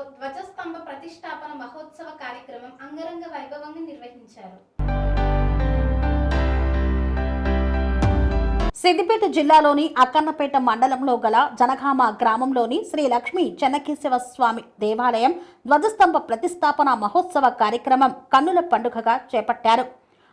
ఆలయంలో ధ్వజస్తంభ ప్రతిష్టాపన మహోత్సవ కార్యక్రమం అంగరంగ వైభవంగా నిర్వహించారు. సిద్దిపేట జిల్లాలోని అక్కన్నపేట మండలంలో గల జనగామ గ్రామంలోని శ్రీ లక్ష్మీ చెన్నకేశవ స్వామి దేవాలయం ధ్వజస్తంభ ప్రతిష్టాపన మహోత్సవ కార్యక్రమం కన్నుల పండుగగా చేపట్టారు.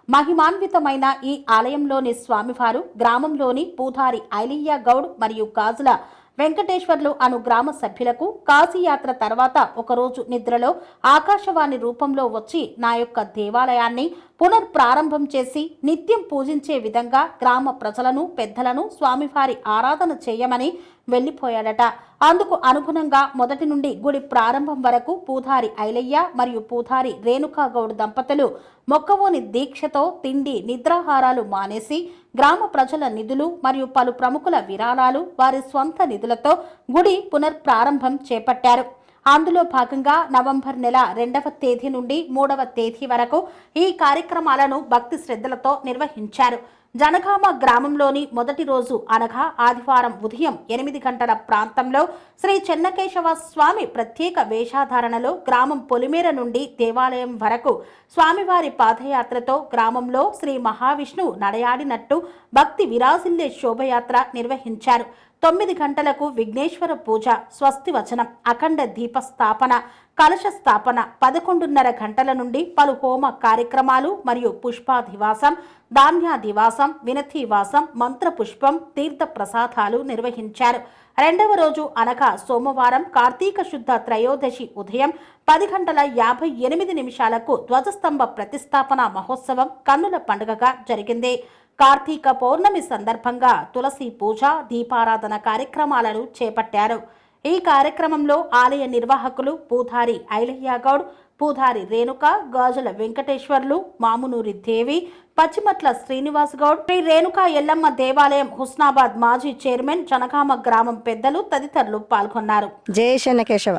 మహిమాన్వితమైన ఈ ఆలయంలోని స్వామివారు గ్రామంలోని పూధారి ఐలియ్య గౌడ్ మరియు గాజుల వెంకటేశ్వర్లు అను గ్రామ సభ్యులకు కాశీయాత్ర తర్వాత ఒకరోజు నిద్రలో ఆకాశవాణి రూపంలో వచ్చి నా యొక్క దేవాలయాన్ని పునర్ప్రారంభం చేసి నిత్యం పూజించే విధంగా గ్రామ ప్రజలను పెద్దలను స్వామివారి ఆరాధన చేయమని వెళ్ళిపోయాడట అందుకు అనుగుణంగా మొదటి నుండి గుడి ప్రారంభం వరకు పూధారి ఐలయ్య మరియు పూధారి రేణుకాగౌడ్ దంపతులు మొక్కవోని దీక్షతో తిండి నిద్రాహారాలు మానేసి గ్రామ ప్రజల నిధులు మరియు పలు ప్రముఖుల విరాళాలు వారి స్వంత నిధులతో గుడి పునర్ప్రారంభం చేపట్టారు. అందులో భాగంగా నవంబర్ నెల రెండవ తేదీ నుండి మూడవ తేదీ వరకు ఈ కార్యక్రమాలను భక్తి శ్రద్ధలతో నిర్వహించారు. జనగామ గ్రామంలోని మొదటి రోజు అనగా ఆదివారం ఉదయం ఎనిమిది గంటల ప్రాంతంలో శ్రీ చెన్నకేశవ స్వామి ప్రత్యేక వేషాధారణలో గ్రామం పొలిమేర నుండి దేవాలయం వరకు స్వామివారి పాదయాత్రతో గ్రామంలో శ్రీ మహావిష్ణువు నడయాడినట్టు భక్తి విరాసిల్లే శోభయాత్ర నిర్వహించారు. తొమ్మిది గంటలకు విఘ్నేశ్వర పూజ స్వస్తి వచనం అఖండ దీప స్థాపన కలశ స్థాపన పదకొండున్నర గంటల నుండి పలు హోమ కార్యక్రమాలు మరియు పుష్పాధివాసం ధాన్యాధివాసం వినతివాసం మంత్రపుష్పం తీర్థ ప్రసాదాలు నిర్వహించారు. రెండవ రోజు అనగా సోమవారం కార్తీక శుద్ధ త్రయోదశి ఉదయం పది గంటల యాభై ఎనిమిది నిమిషాలకు ధ్వజస్తంభ ప్రతిష్టాపన మహోత్సవం కన్నుల పండుగగా జరిగింది. కార్తీక పౌర్ణమి సందర్భంగా తులసి పూజ దీపారాధన కార్యక్రమాలను చేపట్టారు. ఈ కార్యక్రమంలో ఆలయ నిర్వాహకులు పూధారి ఐలయ్యగౌడ్ పూధారి రేణుక గాజుల వెంకటేశ్వర్లు మామునూరి దేవి పచ్చిమట్ల శ్రీనివాస్ గౌడ్ శ్రీ రేణుక ఎల్లమ్మ దేవాలయం హుస్నాబాద్ మాజీ చైర్మన్ జనగామ గ్రామం పెద్దలు తదితరులు పాల్గొన్నారు. జయ శనకేశవ.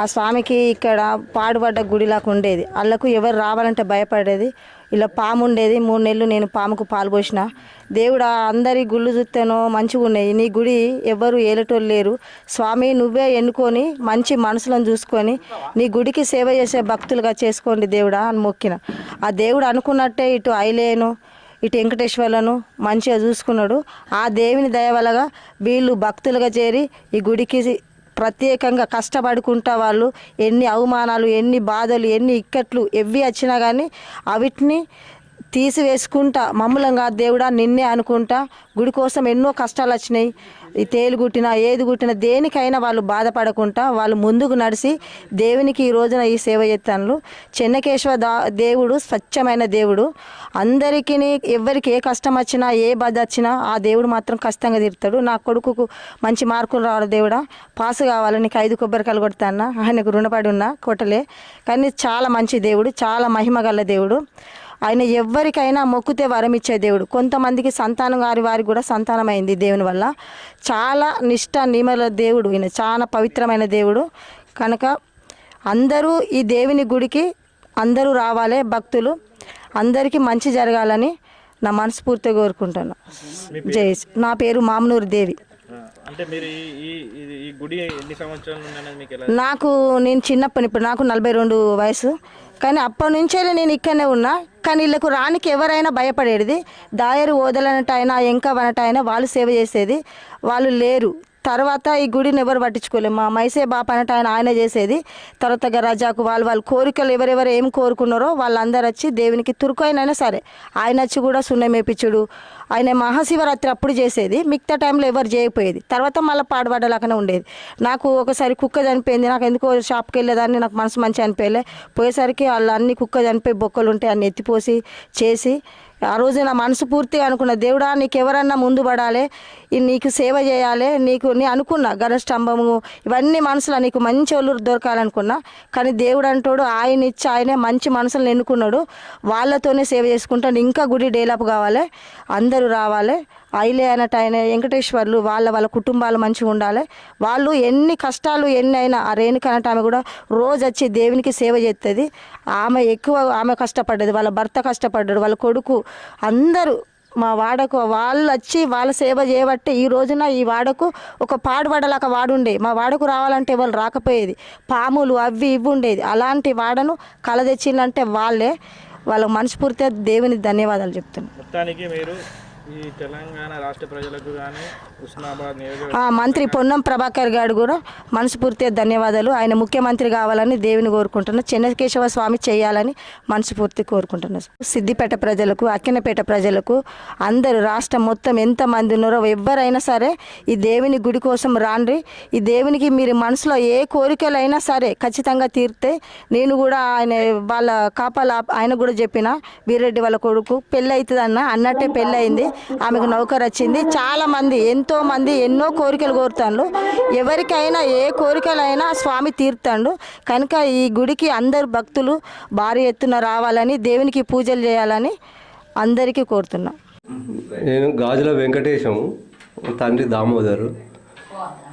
ఆ స్వామికి ఇక్కడ పాడుబడ్డ గుడిలాగా ఉండేది. అల్లకు ఎవరు రావాలంటే భయపడేది. ఇలా పాము ఉండేది. మూడు నెలలు నేను పాముకు పాలు పోసిన. దేవుడు అందరి గుళ్ళు చూస్తేనో మంచిగా ఉన్నాయి. నీ గుడి ఎవ్వరు ఏలటోళ్ళు లేరు. స్వామి నువ్వే ఎన్నుకొని మంచి మనసులను చూసుకొని నీ గుడికి సేవ చేసే భక్తులుగా చేసుకోండి దేవుడా అని మొక్కిన. ఆ దేవుడు అనుకున్నట్టే ఇటు ఐలేను ఇటు వెంకటేశ్వర్లను మంచిగా చూసుకున్నాడు. ఆ దేవుని దయవలగా వీళ్ళు భక్తులుగా చేరి ఈ గుడికి ప్రత్యేకంగా కష్టపడుకుంటా వాళ్ళు ఎన్ని అవమానాలు ఎన్ని బాధలు ఎన్ని ఇక్కట్లు ఎవ్వి వచ్చినా కానీ అవిటిని తీసివేసుకుంటా. మమ్మలంగా దేవుడా నిన్నే అనుకుంటా. గుడి కోసం ఎన్నో కష్టాలు వచ్చినాయి ఈ తేలు గుట్టినా ఏది గుట్టినా దేనికైనా వాళ్ళు బాధపడకుండా వాళ్ళు ముందుకు నడిచి దేవునికి ఈ రోజున ఈ సేవ చేస్తాను చెన్నకేశ్వర దా దేవుడు స్వచ్ఛమైన దేవుడు. అందరికీ ఎవరికి ఏ కష్టం వచ్చినా ఏ బాధ వచ్చినా ఆ దేవుడు మాత్రం కష్టంగా తీరుతాడు. నా కొడుకుకు మంచి మార్కులు రావాలి దేవుడా. పాస్ కావాలి నీకు ఐదు కొబ్బరికాయలు కొడతానా ఆయనకు రుణపడి ఉన్నా కొట్టలే. కానీ చాలా మంచి దేవుడు చాలా మహిమ గల దేవుడు. ఆయన ఎవరికైనా మొక్కితే వరం ఇచ్చే దేవుడు. కొంతమందికి సంతానం గారి వారికి కూడా సంతానం అయింది దేవుని వల్ల. చాలా నిష్ట నిమల దేవుడు. ఈయన చాలా పవిత్రమైన దేవుడు. కనుక అందరూ ఈ దేవుని గుడికి అందరూ రావాలి భక్తులు. అందరికీ మంచి జరగాలని నా మనస్ఫూర్తిగా కోరుకుంటాను జై నా పేరు మామనూరు దేవి. అంటే మీరు ఈ గుడి ఎన్ని సంవత్సరాల నాకు నేను చిన్నప్పటి ఇప్పుడు నాకు నలభై రెండు వయసు. కానీ అప్పటి నుంచే నేను ఇక్కడనే ఉన్నా. కానీ వీళ్ళకు రానికి ఎవరైనా భయపడేది. దాయరు ఓదలనటైనా ఎంక వాళ్ళు సేవ చేసేది. వాళ్ళు లేరు. తర్వాత ఈ గుడిని ఎవరు పట్టించుకోలేము మా మైసే బాప అన్నట్టు ఆయన ఆయన చేసేది. తర్వాత రజాకు వాళ్ళు వాళ్ళ కోరికలు ఎవరెవరు ఏం కోరుకున్నారో వాళ్ళందరూ వచ్చి దేవునికి తురుకు అయినా సరే ఆయన వచ్చి కూడా సున్నం వేపించుడు. ఆయన మహాశివరాత్రి అప్పుడు చేసేది. మిగతా టైంలో ఎవరు చేయకపోయేది. తర్వాత మళ్ళీ పాడుపడలాగానే ఉండేది. నాకు ఒకసారి కుక్క చనిపోయింది. నాకు ఎందుకో షాప్కి వెళ్ళేదాన్ని నాకు మనసు మంచి అనిపించలే. పోయేసరికి వాళ్ళు అన్ని కుక్క చనిపోయి బొక్కలు ఉంటాయి అన్ని ఎత్తిపోసి చేసి ఆ రోజు నా మనసు పూర్తిగా అనుకున్న దేవుడా నీకు ఎవరన్నా ముందు పడాలి? నీకు సేవ చేయాలి? నీకు నీ అనుకున్నా గరస్తంభము ఇవన్నీ మనసులో నీకు మంచి వాళ్ళు దొరకాలనుకున్నా కానీ దేవుడు అంటాడు ఆయన ఇచ్చి ఆయనే మంచి మనసులను ఎన్నుకున్నాడు. వాళ్ళతోనే సేవ చేసుకుంటాను. ఇంకా గుడి డెవలప్ కావాలి? అందరూ రావాలి? ఐలే అన్నట్టు ఆయన వెంకటేశ్వర్లు వాళ్ళ వాళ్ళ కుటుంబాలు మంచిగా ఉండాలి. వాళ్ళు ఎన్ని కష్టాలు ఎన్ని అయినా ఆ రేణుక అన్నట్టు ఆమె కూడా రోజు వచ్చి దేవునికి సేవ చేస్తుంది ఆమె ఎక్కువ ఆమె కష్టపడ్డది వాళ్ళ భర్త కష్టపడ్డాడు వాళ్ళ కొడుకు అందరూ మా వాడకు వాళ్ళు వచ్చి వాళ్ళ సేవ చేయబట్టి ఈ రోజున ఈ వాడకు ఒక పాడుబడలాక వాడుండే. మా వాడకు రావాలంటే వాళ్ళు రాకపోయేది. పాములు అవి ఇవి ఉండేది. అలాంటి వాడను కళ తెచ్చిందంటే వాళ్ళే. వాళ్ళ మనస్ఫూర్తిగా దేవుని ధన్యవాదాలు చెప్తున్నాను. మీరు ఈ తెలంగాణ రాష్ట్ర ప్రజలకు కానీ ఆ మంత్రి పొన్నం ప్రభాకర్ గారు కూడా మనస్ఫూర్తిగా ధన్యవాదాలు. ఆయన ముఖ్యమంత్రి కావాలని దేవుని కోరుకుంటున్నా. చెన్నకేశవ స్వామి చేయాలని మనస్ఫూర్తి కోరుకుంటున్నా. సిద్దిపేట ప్రజలకు అక్కినపేట ప్రజలకు అందరూ రాష్ట్రం మొత్తం ఎంతమంది ఉన్నారో ఎవరైనా సరే ఈ దేవుని గుడి కోసం రాండ్రి. ఈ దేవునికి మీరు మనసులో ఏ కోరికలైనా సరే ఖచ్చితంగా తీరితే నేను కూడా ఆయన వాళ్ళ కాపాల ఆయన కూడా చెప్పిన వీరెడ్డి వాళ్ళ కొడుకు పెళ్ళి అవుతుంది అన్న అన్నట్టే పెళ్ళి అయింది. ఆమెకు నౌకర్ వచ్చింది. చాలామంది ఎంతోమంది ఎన్నో కోరికలు కోరుతాండ్రు ఎవరికైనా ఏ కోరికలైనా స్వామి తీర్తాండు. కనుక ఈ గుడికి అందరు భక్తులు భారీ ఎత్తున రావాలని దేవునికి పూజలు చేయాలని అందరికీ కోరుతున్నాం. నేను గాజుల వెంకటేశం తండ్రి దామోదరు.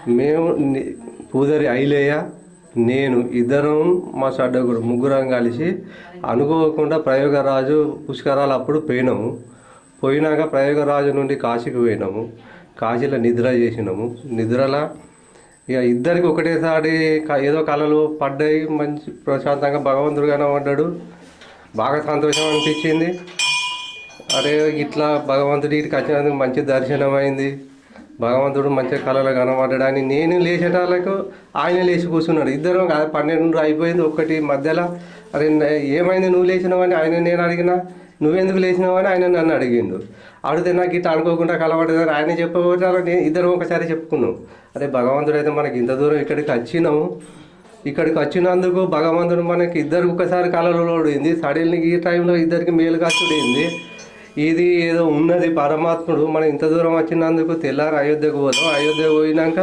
మేము ని- పూజారి నేను ఇద్దరం మా సడ్డగుడు ముగ్గురం కలిసి అనుకోకుండా ప్రయోగరాజు పుష్కరాలు అప్పుడు పోయినాము. పోయినాక ప్రయోగరాజు నుండి కాశీకి పోయినాము. కాశీలో నిద్ర చేసినాము. నిద్రలా ఇక ఇద్దరికి ఒకటేసారి ఏదో కళలు పడ్డాయి. మంచి ప్రశాంతంగా భగవంతుడు కనబడ్డాడు బాగా సంతోషం అనిపించింది. అరే ఇట్లా భగవంతుడి ఇటు వచ్చినందుకు మంచి దర్శనం అయింది భగవంతుడు మంచి కళలు కనబడ్డాడని నేను లేచేటాలకు ఆయన లేచి కూర్చున్నాడు. ఇద్దరం కాదు పన్నెండు అయిపోయింది. ఒకటి మధ్యలో అరే ఏమైంది నువ్వు లేచినావని ఆయన నేను అడిగినా. నువ్వెందుకు లేచినావని ఆయన నన్ను అడిగిండు. అడిగితే నాకు ఇట్లా అనుకోకుండా కలవడదని ఆయన చెప్పబోతారు నేను ఇద్దరం ఒకసారి చెప్పుకున్నాం. అరే భగవంతుడు అయితే మనకి ఇంత దూరం ఇక్కడికి వచ్చినాము. ఇక్కడికి వచ్చినందుకు భగవంతుడు మనకి ఇద్దరు ఒకసారి కలలోడింది సడన్లీ ఈ టైంలో ఇద్దరికి మేలు కాచుడైంది. ఇది ఏదో ఉన్నది పరమాత్ముడు. మనం ఇంత దూరం వచ్చినందుకు తెల్లారు అయోధ్యకు పోదాం. అయోధ్యకు పోయినాక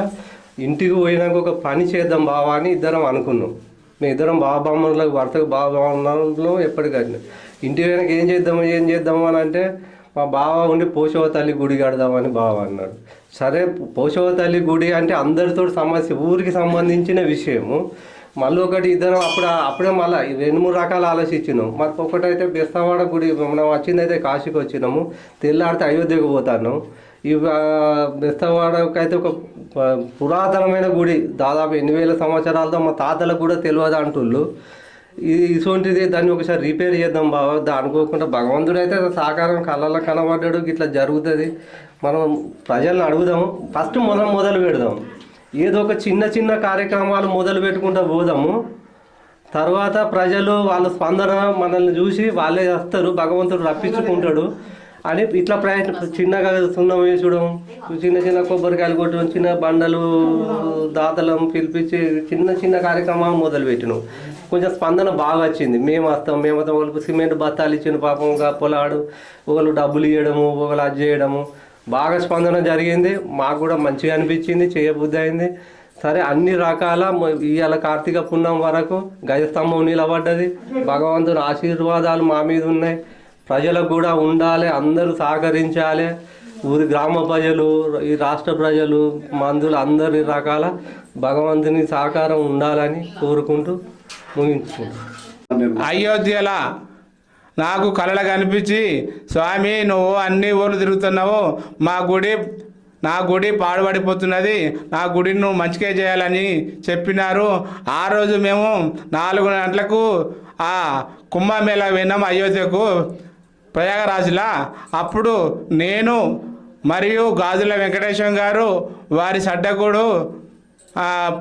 ఇంటికి పోయినాక ఒక పని చేద్దాం బావా అని ఇద్దరం అనుకున్నాం. మేము ఇద్దరం బాబామ్మలకు భర్తకు బాబామ్మలో ఎప్పటికీ ఇంటి వెనక ఏం చేద్దాము ఏం చేద్దాము అని అంటే మా బావ ఉండి పోషవ తల్లి గుడి కడదామని బావ అన్నాడు. సరే పోషవ తల్లి గుడి అంటే అందరితో సమస్య ఊరికి సంబంధించిన విషయము. మళ్ళీ ఒకటి ఇద్దరం అప్పుడు అప్పుడే మళ్ళీ రెండు మూడు రకాలు ఆలోచించినాం. మరి ఒకటైతే బెస్తవాడ గుడి మనం వచ్చిందైతే కాశీకి వచ్చినాము. తెల్లాడితే అయోధ్యకు పోతాను ఈ బెస్తవాడకి ఒక పురాతనమైన గుడి దాదాపు ఎన్ని వేల సంవత్సరాలతో మా తాతలకు కూడా తెలియదు అంటుళ్ళు ఇటువంటిది దాన్ని ఒకసారి రిపేర్ చేద్దాం బాబా అనుకోకుండా భగవంతుడు అయితే సాకారం కళ్ళల్లో కనబడ్డాడు. ఇట్లా జరుగుతుంది. మనం ప్రజల్ని అడుగుదాం. ఫస్ట్ మనం మొదలు పెడదాం. ఏదో ఒక చిన్న చిన్న కార్యక్రమాలు మొదలు పెట్టుకుంటూ పోదాము. తర్వాత ప్రజలు వాళ్ళ స్పందన మనల్ని చూసి వాళ్ళే వస్తారు. భగవంతుడు రప్పించుకుంటాడు. అని ఇట్లా ప్రయాణం చిన్నగా సున్నం వేసడం చిన్న చిన్న కొబ్బరికాయలు కొట్టడం చిన్న బండలు దాతలం పిలిపించి చిన్న చిన్న కార్యక్రమాలు మొదలుపెట్టినాం. కొంచెం స్పందన బాగా వచ్చింది. మేము వస్తాం మేము వస్తాం. ఒకరు సిమెంట్ బత్తాలు ఇచ్చిన పాపం పొలాడు ఒకళ్ళు డబ్బులు ఇవ్వడము ఒకళ్ళు అది చేయడము. బాగా స్పందన జరిగింది. మాకు కూడా మంచిగా అనిపించింది చేయబుద్ధి అయింది. సరే అన్ని రకాల ఇవాళ కార్తీక పున్నం వరకు గజస్తంభం నిలబడ్డది. భగవంతుని ఆశీర్వాదాలు మా మీద ఉన్నాయి. ప్రజలకు కూడా ఉండాలి అందరూ సహకరించాలి. ఊరి గ్రామ ప్రజలు ఈ రాష్ట్ర ప్రజలు మందులు అందరి రకాల భగవంతుని సహకారం ఉండాలని కోరుకుంటూ ముగించుకుంటాం అయోధ్యల నాకు కళలు కనిపించి స్వామి నువ్వు అన్ని ఊర్లు తిరుగుతున్నావు. మా గుడి నా గుడి పాడుబడిపోతున్నది. నా గుడిని నువ్వు మంచిగా చేయాలని చెప్పినారు. ఆ రోజు మేము నాలుగు గంటలకు ఆ కుంభమేళ విన్నాం అయోధ్యకు. ప్రయాగరాజులా? అప్పుడు నేను మరియు గాజుల వెంకటేశం గారు వారి సడ్డకుడు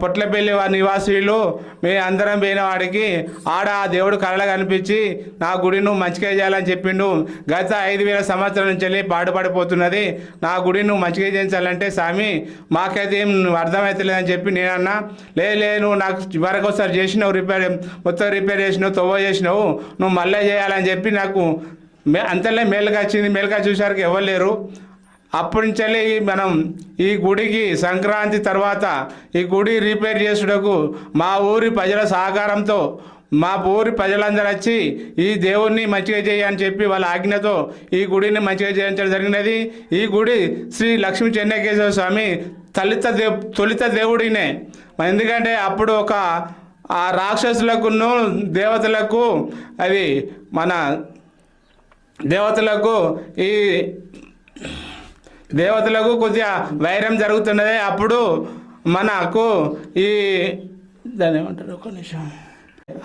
పొట్లపల్లి వారి నివాసీలు మీ అందరం పోయిన వాడికి ఆడ ఆ దేవుడు కళలు కనిపించి నా గుడిను మంచిగా చేయాలని చెప్పిండు. గత ఐదు వేల సంవత్సరాల నుంచి వెళ్ళి పాడుపడిపోతున్నది. నా గుడిను మంచిగా చేయించాలంటే స్వామి మాకైతే ఏం అర్థమవుతలేదని చెప్పి నేనన్నా లే లే నువ్వు నాకు వరకు ఒకసారి చేసినావు రిపేర్ మొత్తం రిపేర్ చేసినావు తవ్వ చేసినావు నువ్వు మళ్ళీ చేయాలని చెప్పి నాకు మే అంతలే మేలుగా వచ్చింది మేలుగా చూసారికి ఎవరు లేరు. అప్పటి నుంచి మనం ఈ గుడికి సంక్రాంతి తర్వాత ఈ గుడి రిపేర్ చేసుటకు మా ఊరి ప్రజల సహకారంతో మా ఊరి ప్రజలందరూ వచ్చి ఈ దేవుణ్ణి మంచిగా చేయని చెప్పి వాళ్ళ ఆజ్ఞతో ఈ గుడిని మంచిగా చేయించడం జరిగినది. ఈ గుడి శ్రీ లక్ష్మీ చెన్నకేశ్వర స్వామి తలిత దే తొలిత దేవుడినే. ఎందుకంటే అప్పుడు ఒక ఆ రాక్షసులకును దేవతలకు అది మన దేవతలకు ఈ దేవతలకు కొద్దిగా వైరం జరుగుతున్నది. అప్పుడు మనకు ఈ దాని ఏమంటారు? ఒక నిమిషం.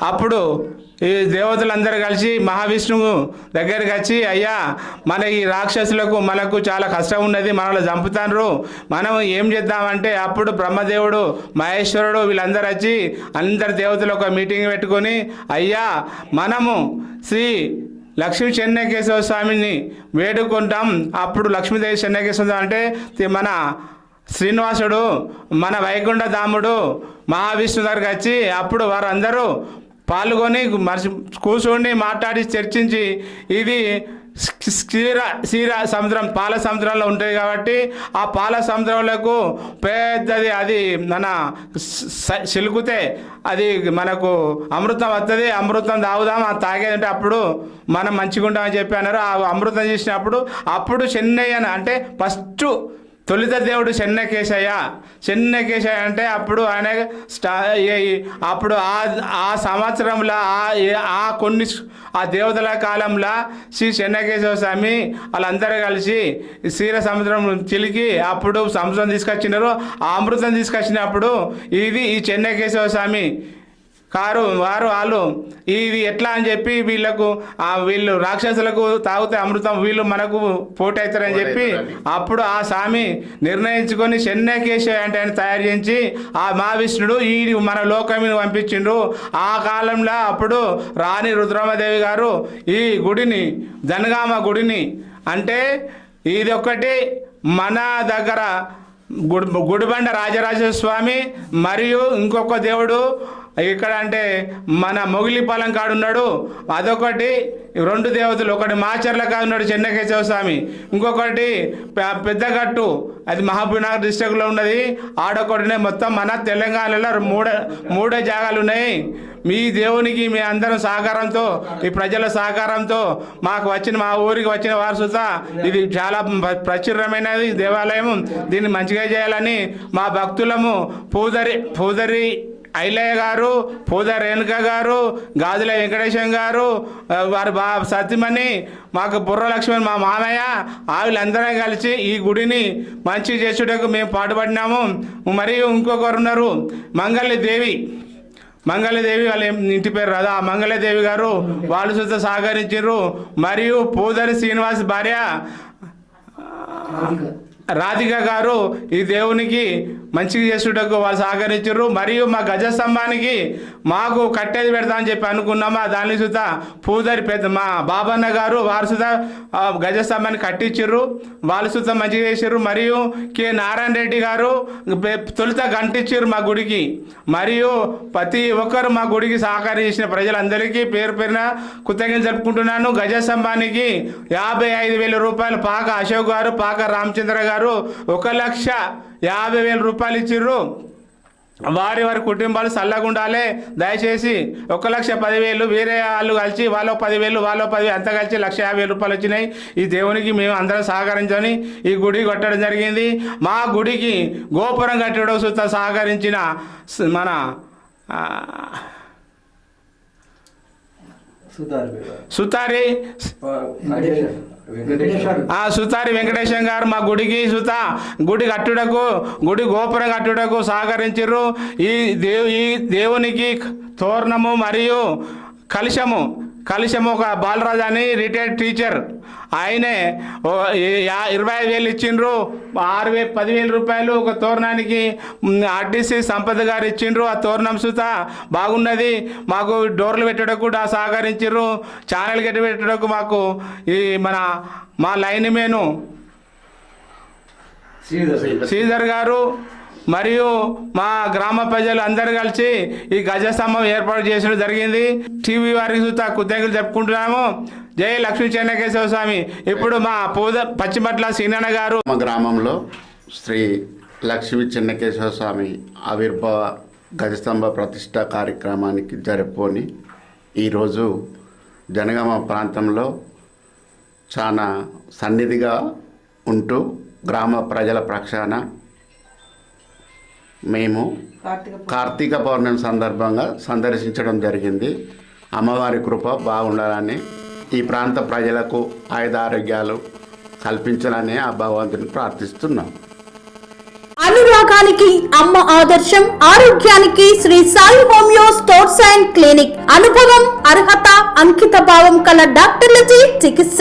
అప్పుడు ఈ దేవతలందరూ కలిసి మహావిష్ణువు దగ్గరికి వచ్చి అయ్యా మన ఈ రాక్షసులకు మనకు చాలా కష్టం ఉన్నది మనల్ని చంపుతారు మనం ఏం చేద్దామంటే అప్పుడు బ్రహ్మదేవుడు మహేశ్వరుడు వీళ్ళందరూ వచ్చి అందరు దేవతలు ఒక మీటింగ్ పెట్టుకొని అయ్యా మనము శ్రీ లక్ష్మీ చెన్నకేశ్వర స్వామిని వేడుకుంటాం. అప్పుడు లక్ష్మీదేవి చెన్నకేశ్వర అంటే మన శ్రీనివాసుడు మన వైకుంఠ దాముడు మహావిష్ణు దగ్గరికి వచ్చి అప్పుడు వారందరూ పాల్గొని మనిషి కూర్చొని మాట్లాడి చర్చించి ఇది క్షీర క్షీర సముద్రం పాల సముద్రంలో ఉంటుంది కాబట్టి ఆ పాల సముద్రంలో పెద్దది అది మన స- సిలుకుతే అది మనకు అమృతం వస్తుంది అమృతం తాగుదాం అది తాగేదంటే అప్పుడు మనం మంచిగా ఉంటామని చెప్పి అన్నారు. ఆ అమృతం చేసినప్పుడు అప్పుడు చెన్నై అని అంటే ఫస్ట్ తొలిత దేవుడు చెన్నకేశయ్య చెన్నకేశయ్య అంటే అప్పుడు ఆయన స్టా అప్పుడు ఆ ఆ సంవత్సరంలో ఆ ఆ కొన్ని ఆ దేవతల కాలంలో శ్రీ చెన్నకేశవ స్వామి వాళ్ళందరూ కలిసి క్షీర సముద్రం చిలికి అప్పుడు సముద్రం తీసుకొచ్చినారు. ఆ అమృతం తీసుకొచ్చినప్పుడు ఇది ఈ చెన్నకేశవ స్వామి కారు వారు వాళ్ళు ఇది ఎట్లా అని చెప్పి వీళ్ళకు ఆ వీళ్ళు రాక్షసులకు తాగితే అమృతం వీళ్ళు మనకు పోటీ అవుతారని చెప్పి అప్పుడు ఆ స్వామి నిర్ణయించుకొని చెన్నకేశవ అంటే ఆయన తయారు చేయించి ఆ మహావిష్ణుడు ఈ మన లోకమిని పంపించిండు ఆ కాలంలో అప్పుడు రాణి రుద్రమదేవి గారు ఈ గుడిని జనగామ గుడిని అంటే ఇది ఒకటి మన దగ్గర గుడి గుడిబండ రాజరాజేశ్వర స్వామి మరియు ఇంకొక దేవుడు ఇక్కడ అంటే మన మొగిలిపాలెం కాడున్నాడు అదొకటి. రెండు దేవతలు ఒకటి మాచర్ల కాదు ఉన్నాడు చెన్నకేశవ స్వామి. ఇంకొకటి పెద్దగట్టు అది మహబూబ్నగర్ డిస్టిక్లో ఉన్నది. ఆడొకటినే మొత్తం మన తెలంగాణలో మూడే మూడే జాగాలు ఉన్నాయి మీ దేవునికి మీ అందరం సహకారంతో ఈ ప్రజల సహకారంతో మాకు వచ్చిన మా ఊరికి వచ్చిన వారసుత ఇది చాలా ప్రచురమైనది దేవాలయం దీన్ని మంచిగా చేయాలని మా భక్తులము పూదరి పూదరి ఐలయ్య గారు పూజ రేణుక గారు గాజుల వెంకటేశం గారు వారి బా సత్యమణి మాకు బుర్రలక్ష్మి మా మామయ్య ఆవిలందరం కలిసి ఈ గుడిని మంచి చేసుటకు మేము పాటుపడినాము. మరియు ఇంకొకరు ఉన్నారు మంగళి దేవి మంగళదేవి వాళ్ళ ఇంటి పేరు రాదా మంగళదేవి గారు వాళ్ళు సుత సహకరించారు మరియు పూదరి శ్రీనివాస్ భార్య రాధిక గారు ఈ దేవునికి మంచిగా చేసుటకు వాళ్ళు సహకరించారు. మరియు మా గజస్తంభానికి మాకు కట్టేది పెడతామని చెప్పి అనుకున్నామా? దాని సుత పూదరి పెద్ద మా బాబన్న గారు వారు సుత ఆ గజస్తంభాన్ని కట్టించారు. వాళ్ళు సుత మంచిగా చేశారు. మరియు కె నారాయణ రెడ్డి గారు తొలుత గంటిచ్చారు మా గుడికి. మరియు ప్రతి ఒక్కరు మా గుడికి సహకరించిన ప్రజలందరికీ పేరు పేరున కృతజ్ఞతలు జరుపుకుంటున్నాను. గజస్తంభానికి యాభై ఐదు వేల రూపాయలు పాక అశోక్ గారు పాక రామచంద్ర గారు ఒక లక్ష యాభై వేల రూపాయలు ఇచ్చిర్రు. వారి వారి కుటుంబాలు చల్లగా ఉండాలి దయచేసి ఒక లక్ష పదివేలు వేరే వాళ్ళు కలిసి వాళ్ళ పదివేలు వాళ్ళ పదివేలు అంతా కలిసి లక్ష యాభై వేలు రూపాయలు వచ్చినాయి. ఈ దేవునికి మేము అందరం సహకరించని ఈ గుడి కొట్టడం జరిగింది. మా గుడికి గోపురం కట్టడం సుత సహకరించిన మన సుతారి ఆ సుతారి వెంకటేశం గారు మా గుడికి సుత గుడి కట్టుటకు గుడి గోపురం కట్టుటకు సహకరించారు ఈ దేవు ఈ దేవునికి తోరణము మరియు కలశము కలశము ఒక బాలరాజు అని రిటైర్డ్ టీచర్ ఆయనే ఇరవై ఐదు వేలు ఇచ్చిండ్రు. ఆరు వేలు పదివేల రూపాయలు ఒక తోరణానికి ఆర్టీసీ సంపద గారు ఇచ్చిండ్రు. ఆ తోరణం సుత బాగున్నది. మాకు డోర్లు పెట్టడం కూడా సహకరించారు ఛానల్ గట్టి పెట్టడానికి మాకు ఈ మన మా లైన్ మేను. శ్రీధర్ గారు మరియు మా గ్రామ ప్రజలు అందరు కలిసి ఈ గజస్తంభం ఏర్పాటు చేయడం జరిగింది. టీవీ వారికి చూస్తా కృతజ్ఞతలు చెప్పుకుంటున్నాము. జై లక్ష్మీ చెన్నకేశవ స్వామి. ఇప్పుడు మా పూద పచ్చిమట్ల సీనన్న గారు. మా గ్రామంలో శ్రీ లక్ష్మీ చెన్నకేశ్వర స్వామి ఆవిర్భావ గజస్తంభ ప్రతిష్ట కార్యక్రమానికి జరుపుకొని ఈరోజు జనగామ ప్రాంతంలో చాలా సన్నిధిగా ఉంటూ గ్రామ ప్రజల ప్రక్షాళన మేము కార్తీక పౌర్ణమి. సందర్భంగా సందర్శించడం జరిగింది. అమ్మవారి కృప బాగుండాలని ఈ ప్రాంత ప్రజలకు ఆయుధారోగ్యాలు కల్పించాలని ఆ భగవంతుని ప్రార్థిస్తున్నాం. అనురాగానికి అమ్మ ఆదర్శం ఆరోగ్యానికి Sri Sai homeo stores and clinic. అనుభవం అర్హత అంకిత భావం కల డాక్టర్లచే చికిత్స.